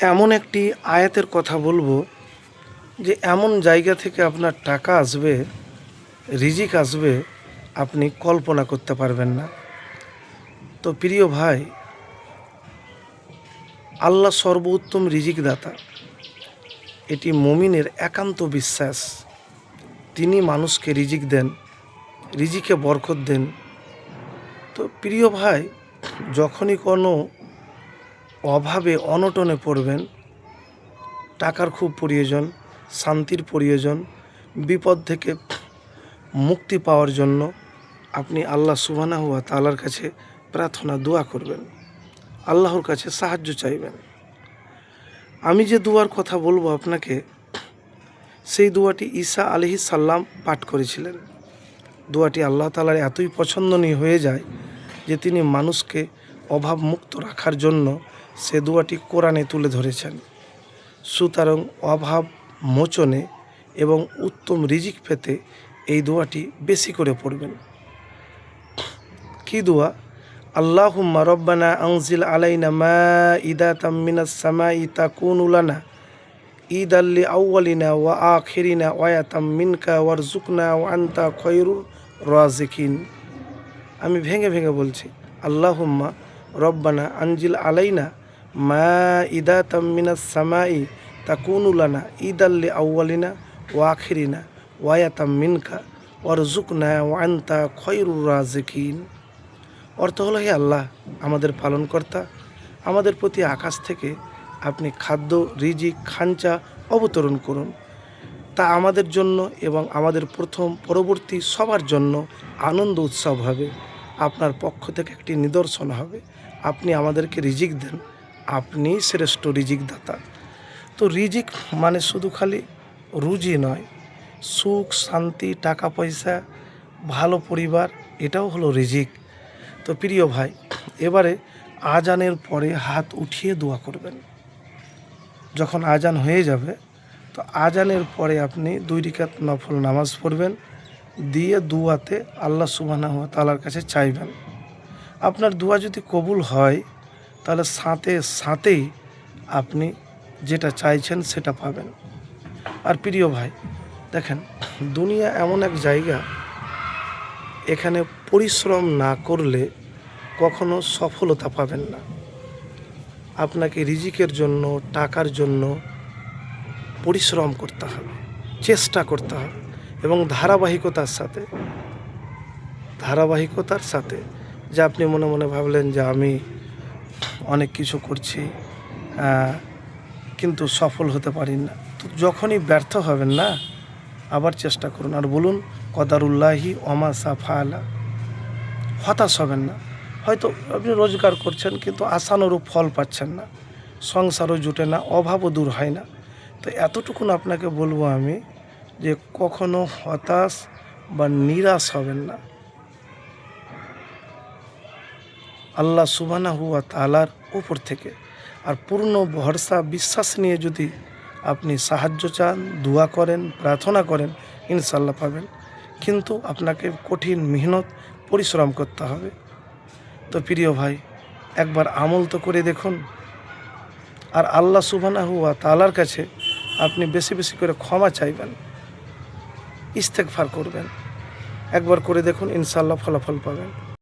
এমন একটি আয়াতের কথা বলব যে এমন জায়গা থেকে আপনার টাকা আসবে, রিজিক আসবে, আপনি কল্পনা করতে পারবেন না। তো প্রিয় ভাই, আল্লাহ সর্বোত্তম রিজিক দাতা এটি মমিনের একান্ত বিশ্বাস। তিনি মানুষকে রিজিক দেন, রিজিকে বরকত দেন। তো প্রিয় ভাই, যখনই কোনো অভাবে অনটনে পড়বেন। টাকার খুব প্রয়োজন, শান্তির প্রয়োজন, বিপদ থেকে মুক্তি পাওয়ার জন্য আপনি আল্লাহ সুবানা হুয়া তালার কাছে প্রার্থনা, দোয়া করবেন। আল্লাহর কাছে সাহায্য চাইবেন। আমি যে দুয়ার কথা বলব আপনাকে, সেই দুয়াটি ঈসা আলহি সাল্লাম পাঠ করেছিলেন। দুয়াটি আল্লাহ তালার এতই পছন্দনীয় হয়ে যায় যে তিনি মানুষকে অভাব মুক্ত রাখার জন্য সে দোয়াটি কোরআনে তুলে ধরেছেন। সুতরাং অভাব মোচনে এবং উত্তম রিজিক পেতে এই দোয়াটি বেশি করে পড়বেন। কি দোয়া? আল্লাহুম্মা রব্বানা আনজিল আলাইনা মা ইদা তামিনাস সামাই তাকুনু লানা ঈদ আল্লি আউ্বালিনা ওয়া আখিরিনা ওয়াতাম মিনকা ওয়ারজুকনা ওয়া আন্তা খয়রুর রাজিকিন। আমি ভেঙে ভেঙে বলছি, আল্লাহুম্মা রব্বানা আনজিল আলাইনা মা ইদা তামিনাস সামাই তাকুনুলানা ঈদ আল্লি আউ্বালিনা ওয়া আখিরিনা ওয়াতাম মিনকা ওয়ারজুকনা ওয়া আন্তা খয়রুর রাজিকিন। অর্থ হলো, হে আল্লাহ, আমাদের পালনকর্তা, আমাদের প্রতি আকাশ থেকে আপনি খাদ্য, রিজিক, খাঞ্চা অবতরণ করুন। তা আমাদের জন্য এবং আমাদের প্রথম, পরবর্তী সবার জন্য আনন্দ উৎসব হবে। আপনার পক্ষ থেকে একটি নিদর্শন হবে। আপনি আমাদেরকে রিজিক দেন। আপনি শ্রেষ্ঠ রিজিক দাতা তো রিজিক মানে শুধু খালি রুজি নয়, সুখ, শান্তি টাকা পয়সা ভালো পরিবার, এটাও হলো রিজিক। তো প্রিয় ভাই, এবারে আজানের পরে হাত উঠিয়ে দোয়া করবেন। যখন আজান হয়ে যাবে, তো আজানের পরে আপনি দুই রিকাত নফল নামাজ পড়বেন, দিয়ে দুয়াতে আল্লাহ সুবাহ তালার কাছে চাইবেন। আপনার দোয়া যদি কবুল হয় তাহলে সাথে সাথেই আপনি যেটা চাইছেন সেটা পাবেন। আর প্রিয় ভাই, দেখেন, দুনিয়া এমন এক জায়গা, এখানে পরিশ্রম না করলে কখনো সফলতা পাবেন না। আপনাকে রিজিকের জন্য, টাকার জন্য পরিশ্রম করতে হবে, চেষ্টা করতে হবে এবং ধারাবাহিকতার সাথে ধারাবাহিকতার সাথে যে আপনি মনে মনে ভাবলেন যে আমি অনেক কিছু করছি কিন্তু সফল হতে পারি না তো যখনই ব্যর্থ হবেন না, আবার চেষ্টা করুন। আর বলুন, কদারুল্লাহি অমা সাফালা। হতাশ হবেন না। হয়তো আপনি রোজগার করছেন, কিন্তু আশানুরূপ ফল পাচ্ছেন না। সংসারও জুটে না, অভাবও দূর হয় না। তো এতটুকুন আপনাকে বলব আমি যে কখনো হতাশ বা নিরাশ হবেন না। আল্লাহ সুবানা হুয়া তালার উপর থেকে। আর পূর্ণ ভরসা, বিশ্বাস নিয়ে যদি আপনি সাহায্য চান, দোয়া করেন, প্রার্থনা করেন ইনশাল্লাহ পাবেন। কিন্তু আপনাকে কঠিন মেহনত, পরিশ্রম করতে হবে। তো প্রিয় ভাই, একবার আমল তো করে দেখুন। আর আল্লাহ সুবানা হুয়া তালার কাছে আপনি বেশি বেশি করে ক্ষমা চাইবেন। ইস্তেকফার করবেন। একবার করে দেখুন ইনশাল্লাহ ফলাফল পাবেন।